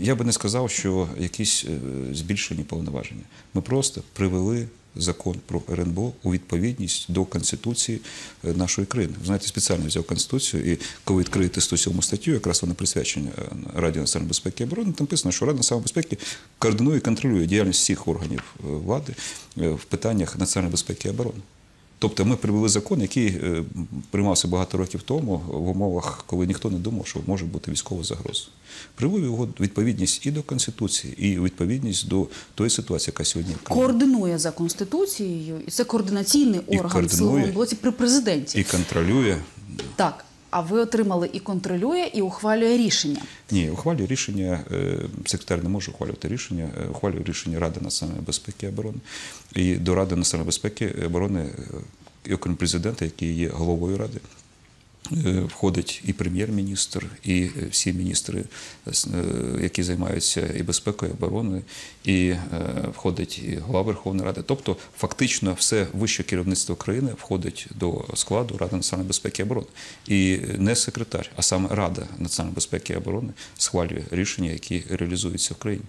Я би не сказав, що якісь е, збільшені повноваження. Ми просто привели закон про РНБО у відповідність до Конституції е, нашої країни. Знаєте, спеціально взяв Конституцію, і коли відкриєте 107 статтю, якраз вона присвячена е, Раді національної безпеки і оборони, там написано, що Рада національної безпеки координує і контролює діяльність всіх органів влади в питаннях національної безпеки і оборони. Тобто ми привели закон, який е, приймався багато років тому в умовах, коли ніхто не думав, що може бути військова загроза. Привели його відповідність і до Конституції, і відповідність до тої ситуації, яка сьогодні. Координує за конституцією, і це координаційний орган в силовому блоці при президенті. і контролює. Так. А ви отримали і контролює, і ухвалює рішення. Ні, ухвалює рішення, е, секретар не може ухвалювати рішення, е, ухвалює рішення Ради національної безпеки і оборони. І до Ради національної безпеки і оборони, е, і окрім президента, який є головою Ради, входить і прем'єр-міністр, і е, всі міністри, е, які займаються і безпекою, і обороною, і е, входить і голова Верховної Ради. Тобто, фактично, все вище керівництво країни входить до складу Ради національної безпеки і оборони. І не секретар, а саме Рада національної безпеки і оборони схвалює рішення, які реалізуються в країні.